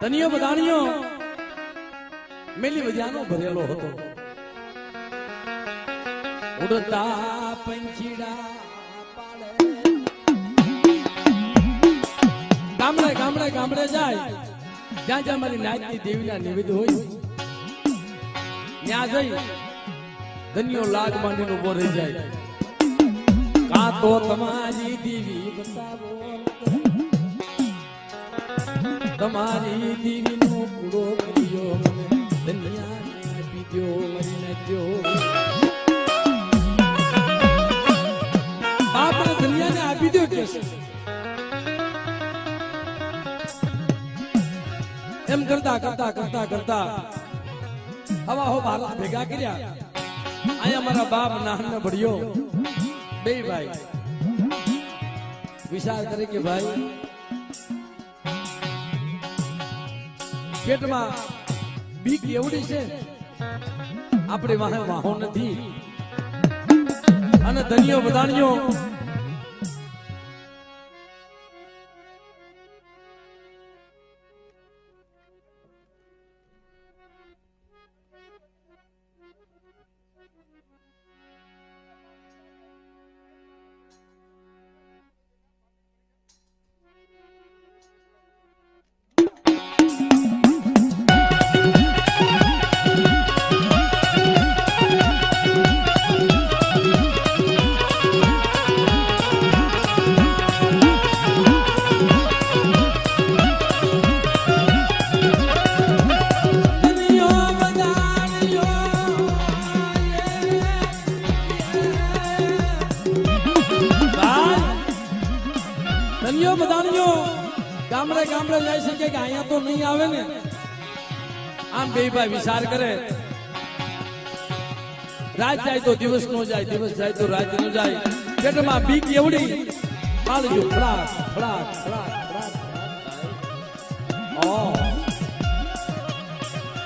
ધનિયો બધાણીઓ, મેલી વજાનો ભરેલો હતો. ઉડતા પંખીડા ગામડે ગામડે ગામડે જાય. જ્યાં જ્યાં મારી નાચની દેવીના નિવેદ હોય, ત્યાં જઈ ધન્યો લાગ માંડીને ઊભો રહી જાય. કાં તો તમારી દેવી બતાવો. તમારી દીવીનો કુડો કર્યો મને. ધન્યાને આપી મરી નાખ્યો. આપણે દુનિયાને આપી દો કે એમ કરતા કરતા કરતા કરતા હવા હો ભારત ભેગા કર્યા. અહીંયા મારા બાપ નાહન ભર્યો બે ભાઈ. વિચાર કરે કે ભાઈ પેટમાં બીક એવડી છે. આપણે વાહે વાહો નથી. અને ધનિયો બધાણીઓ ધનિયો બધાણીઓ. ગામડે ગામડે જઈ શકે કે અહીંયા તો નહીં આવે ને. આમ બે ભાઈ વિચાર કરે. રાત જાય તો દિવસ નો જાય, દિવસ જાય તો રાત નો જાય. પેટમાં બીક એવડી. પાલજો ફળાક ફળાક ફળાક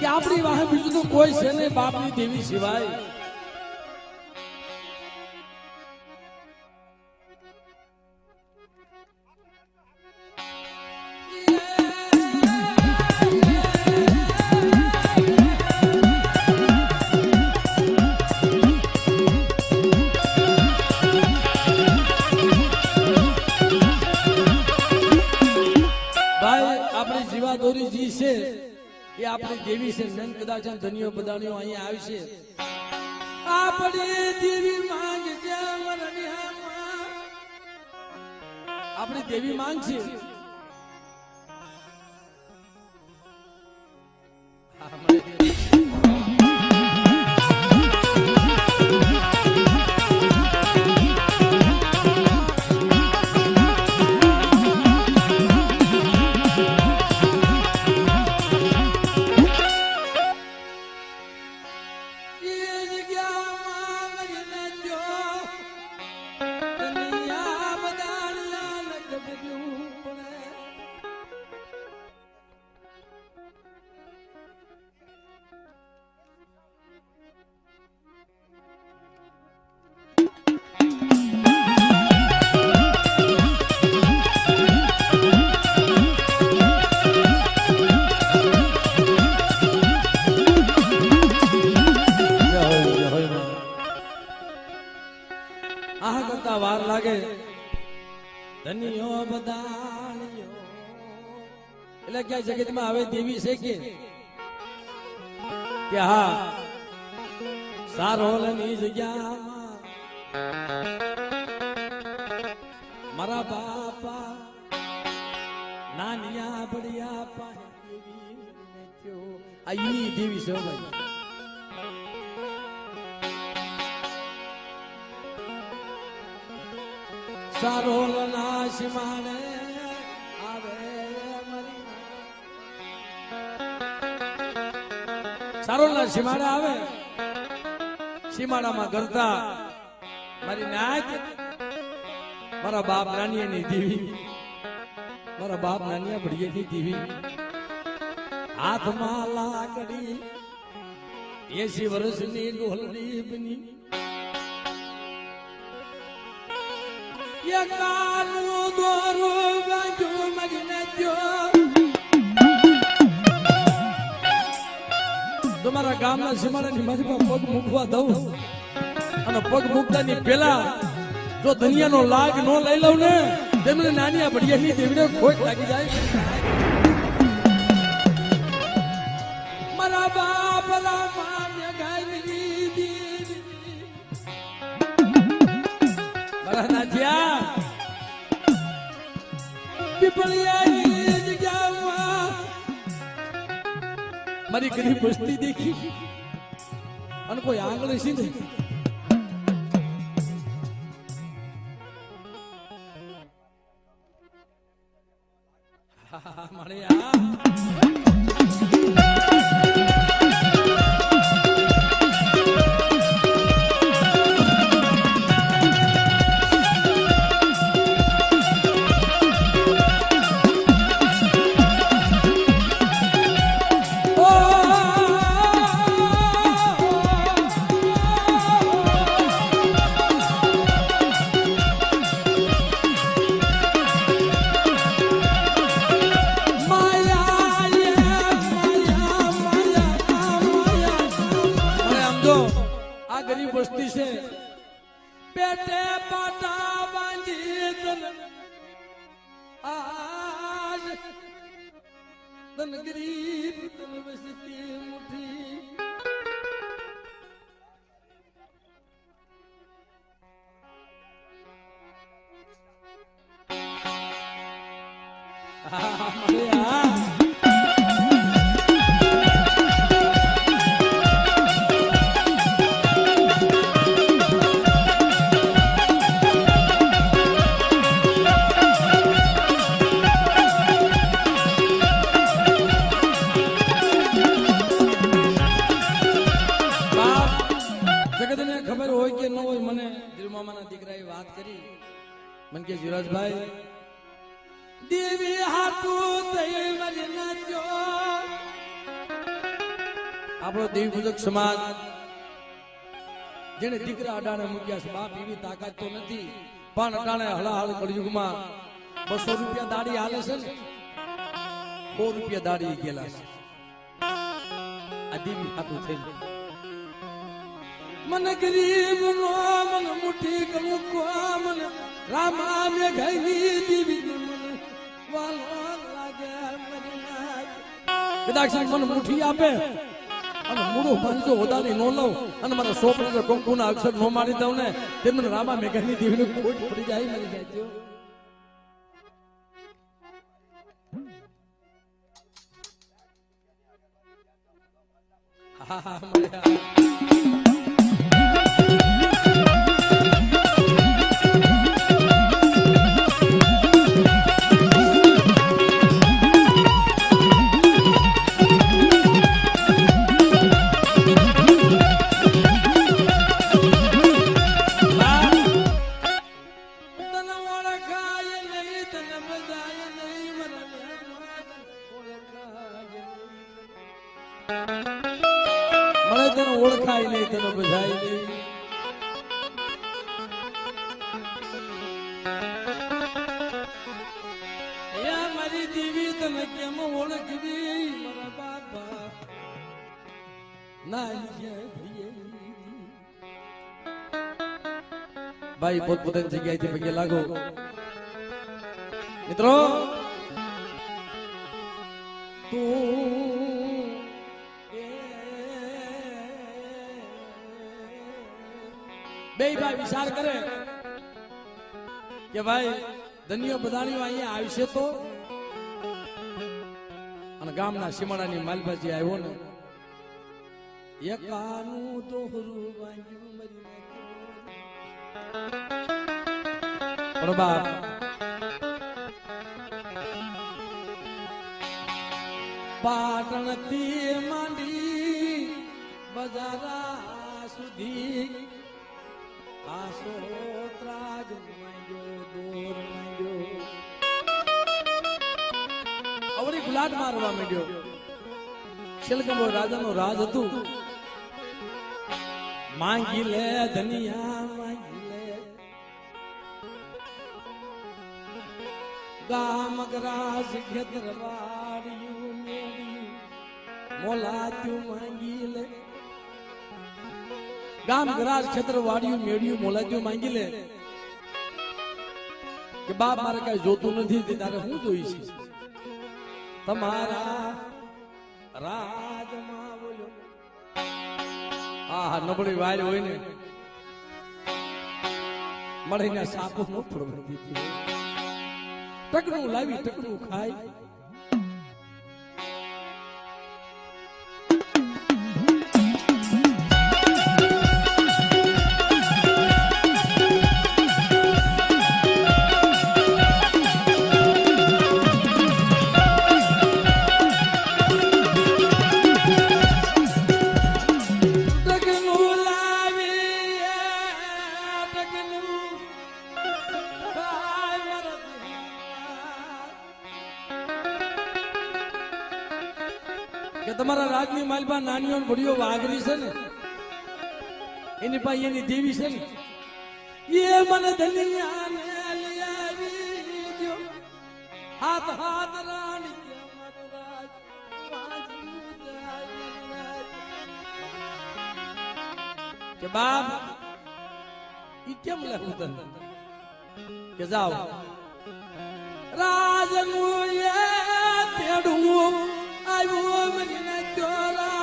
કે આપણી વાહે બીજું તો કોઈ છે નહીં, બાપની દેવી સિવાય. આપણી દેવી છે. નંદ કદાચ ધનિયો બધાણીઓ અહીંયા આવશે આપણી દેવી માંગ છે. આપણી દેવી માંગ છે. ધનિયો બધાણિયો. એટલે ક્યાં જગતમાં હવે દેવી છે કે? કે હા સારોલની જગ્યામાં મારા બાપા નાનિયા બડિયા પાસે દેવી આ દેવી છે હો ભાઈ સારોલના માને આવે મારી સારોલના સીમાડે આવે. સીમાડામાં કરતા મારી નાચ મારા બાપ નાનિયાની દીવી. મારા બાપ નાનિયા ની દીવી. હાથમાં લાકડી, એસી વર્ષની ડોલની બની. તમારા ગામના સીમાડાની મજમાં પગ મૂકવા દઉં અને પગ મૂકતાની પેલા જો ધનિયાનો લાગ ન લઈ લઉં ને તેમને નાની આ ભડિયાની દેવીને ખોટ લાગી જાય પીપળિયાની જગ્યામાં મારી ગરીબ વસ્તી દેખી. અને કોઈ આંગળી સીધે. પેટે પાટા બાંધી તન આજ તન ગરીબ તન વસતી મુઠી સમાજ. જેને દીકરા અડાણે મૂક્યા છે, બાપ એવી તાકાત તો નથી. પણ અડાણે હળાહળ કળયુગમાં બસો રૂપિયા દાડી હાલે છે ને, સો રૂપિયા દાડી ગયેલા છે. આ દીવી ખાતું થઈ મને ગરીબ નો મન મુઠી કમુકો મન? રામા મે ગઈ દીવી મન વાલો લાગે, મન કદાચ મન મુઠી આપે. અને મૂળો ભાંજો વધારી નો લઉં અને મારા સોપડા કંકુના અક્ષર નો મારી દઉં ને, તેમને રામા મેઘાની દેવીને ખોટ પડી જાય મરી જાય હા હા, મળ્યા. મારી દેવી તને કેમ ઓળખવી મારા બાપા ના ભાઈ પોતપોતાની જગ્યાએથી પગે લાગો મિત્રો તું બે ભાઈ વિચાર કરે કે ભાઈ ધન્યો બધાણીઓ અહીંયા આવશે તો અને ગામના સીમાડાની માલભાજી આવ્યો ને, એકાનું દોહરું વાંગ્યું મરી. પણ બાપ પાટણથી માંડી બજારા સુધી આસો ત્રાજ માંગ્યો દોર માંગ્યો મારવા માંડ્યો. શિલકંબો રાજાનો રાજ હતું. માંગી લે ધનિયા, માંગી લે. ગામ ગ્રાસ ખેતર વાડિયું મેળ્યું. મોલાત્યું માંગી લે. ગામ ગરાજ ક્ષેત્ર વાડિયું મેળ્યું મોલાત્યું માંગી લે. કે બાપ મારે કઈ જોતું નથી, તે તારે હું જોઈશ? તમારા રાજમાં બોલો. આ નબળી વાય હોય ને. મળીને સાપુ નો ફળવા દીધી. ટકડું લાવી ટકડું ખાય પાસે એની દેવી છે ને? એ મને ધનિયાને લઈ આવી દ્યો. હાથ હાથ રાણી કે બાપ, ઈ કેમ લખું તને? કે જાઓ. રાજનું એ તેડું આવ્યું મને કયો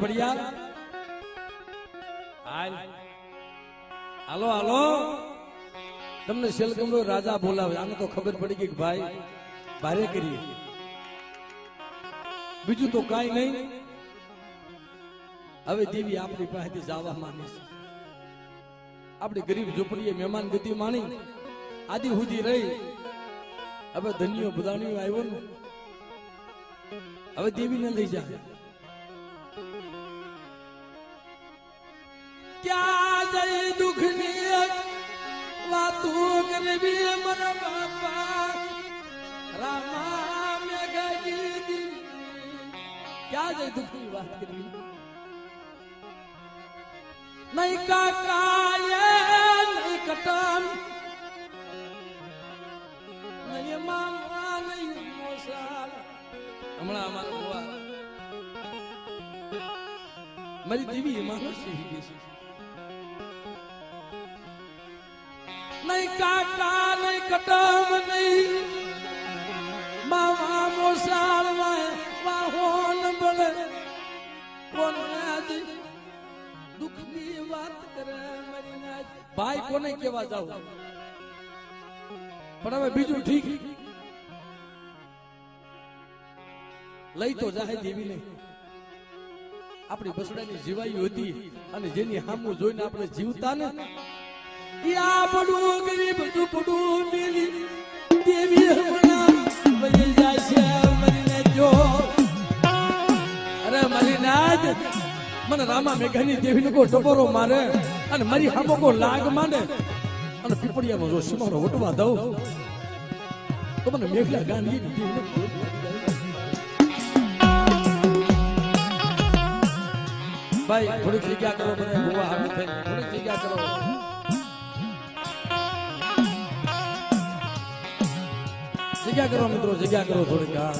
નાનિયા ભડિયા હાલ, હાલો. તમને શેલકમરો રાજા બોલાવે. આને તો ખબર પડી ગઈ કે ભાઈ, ભારે કરી બીજું તો કાંઈ નહીં. હવે દેવી આપણી પાસેથી જવા માંગે છે. આપણી ગરીબ ઝૂંપડીએ મહેમાન ગતિ માણી, આદિ સુધી રહી. હવે ધન્યો બધાણીઓ આવ્યો હવે દેવીને લઈ જાય. કરવી મારા બાપા રામા બુવા મારી દેવી એમાં શીખી ગઈ છે નહીં, કાકા નહીં કટમ નહીં. મામા મોસાળ વાહોન બળે કોને દુઃખની વાત કરે મારી નાજ? ભાઈ, કોને કેવા જાવ? પણ હવે બીજું ઠીક. લઈ તો જાહે દેવી નહીં. આપણી બસડાની જીવાયું હતી અને જેની હામું જોઈને આપણે જીવતા ને મને રામા મેઘાની દેવીને કો ટપોરો મારે અને મારી હામો કો લાગ માંડે. અને પીપળિયામાં જો સીમાડો વટવા દઉં, તો મને મેઘલા ગાંધી. ભાઈ થોડીક જગ્યા કરો મને ગોવા હામી થઈ થોડીક જગ્યા કરો. જગ્યા કરો મિત્રો, જગ્યા કરો થોડીક, હા.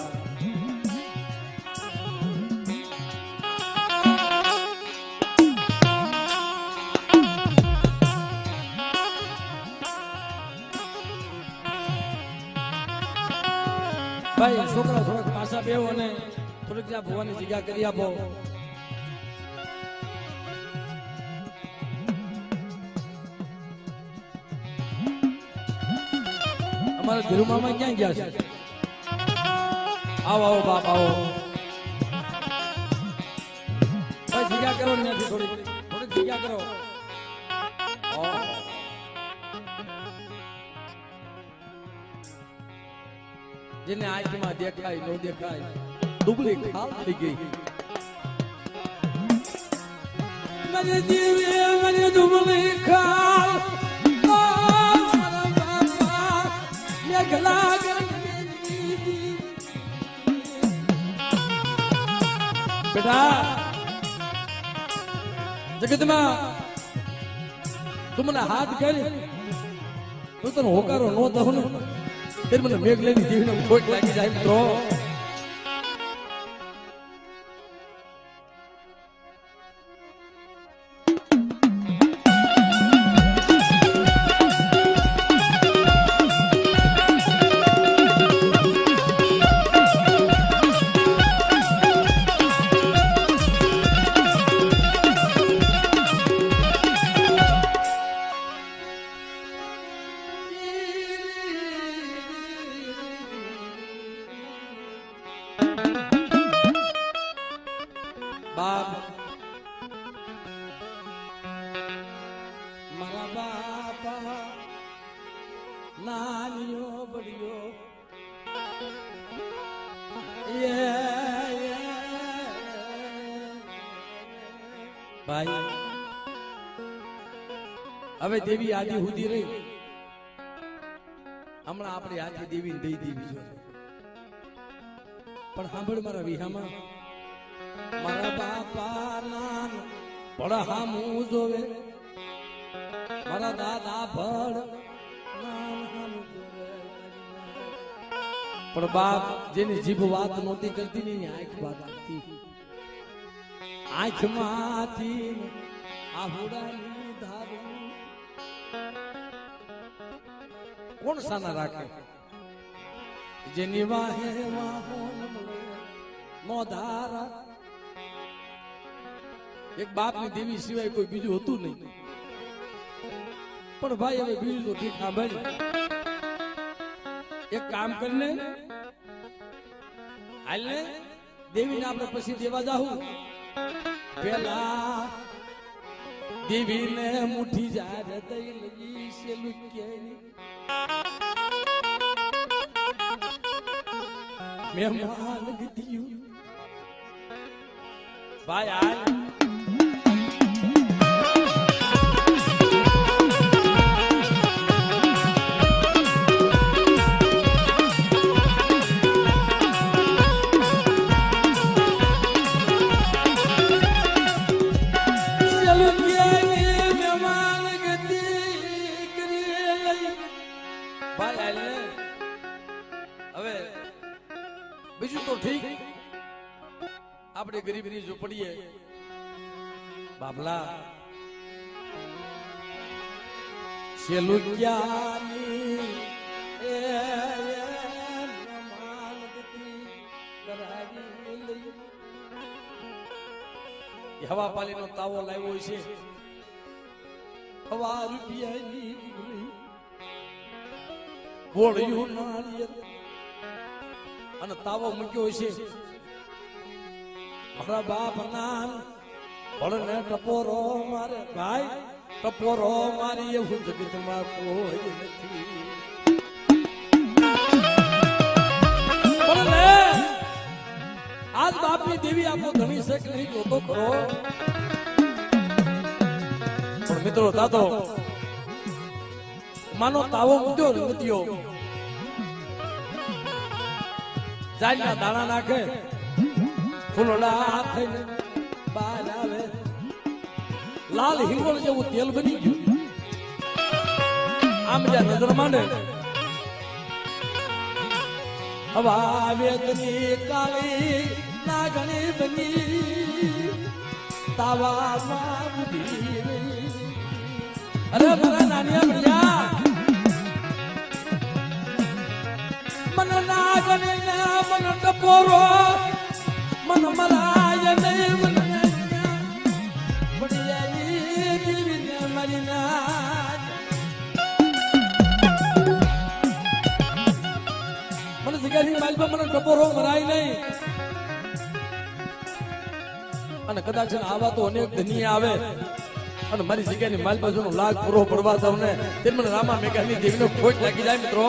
ભાઈ છોકરા થોડાક પાછા બેહો અને થોડીક ભગવાનની જગ્યા કરી આપો. અમારા ધીરુમામા ક્યાં ગયા છે? આવો આવો બાપ, આવો. જગ્યા કરો થોડીક. થોડીક જગ્યા કરો. જેને આંખમાં દેખાય, ન દેખાય, દુબળી ખાલ થઈ ગઈ. મને દીવે મને દુબળી ખાલ બેટા, જગતમાં તું મને હાથ કરી, તું તને હોકારો નો દઉં ને. મને મેઘ લઈને જીવને ખોટ લાગી જાય મિત્રો. ભાઈ હવે દેવી આદિ હુદી રહી. હમણાં આપણે આજે દેવી દઈ દેવી જોઈએ પણ સાંભળ મારા વિહામાં. મારા બાપા નાન પણ હામું જોવે. મારા દાદા જોવે. પણ બાપ જેની જીભ વાત નહોતી કરતી ને આંખ વાત કરતી. આંખમાંથી આહુડાની ધારી. કોણ સાના રાખે? જેની વાહે વાહોન નો ધારા એક બાપની દેવી સિવાય કોઈ બીજું હતું નહીં. પણ ભાઈ, હવે બીજું તો ઠીક ભાઈ એક કામ કરીને હાલ ને દેવીને આપણે પછી દેવા જાહું. પેલા દેવીને મુઠી જાર દઈ લઈ છે લુક્યાની મહેમાન ગતિયું ભાઈ હાલ આપણે ગરીબની ઝૂંપડીએ બાબલા લઈ. એ હવા પાલીનો તાવો લાવ્યો છે હવા વીજળી. નાળિયેર અને તાવો મૂક્યો છે મારા બાપ નાન. ભણને ટપોરો મારે ભાઈ ટપોરો મારી એવું જગતમાં કોઈ નથી. આજ બાપની દેવી આપો ધણી છે કે નહીં જોતો ખરો? પણ મિત્રો, દાદો, માનો તાવો મૂક્યો ને ઉત્યો જાજના દાણા નાખે ફૂલોડા થઈને બહાર આવે લાલ હિંગોળ જેવું તેલ બની ગયું આમ જ્યાં નજર માંડે, હવા વેદની કાળી નાગણી બની તાવામાં રહી. અરે મારા નાનિયા ને મન ટપોરો જગ્યાની માલમાં મને મરાય નહીં. અને કદાચ આવા તો અનેક ધની આવે. અને મારી જગ્યાની માલ બાજુનો લાગ પૂરો પડવા દઉં ને. તે મને રામા મેઘાની દેવીનો ખોટ લાગી જાય મિત્રો.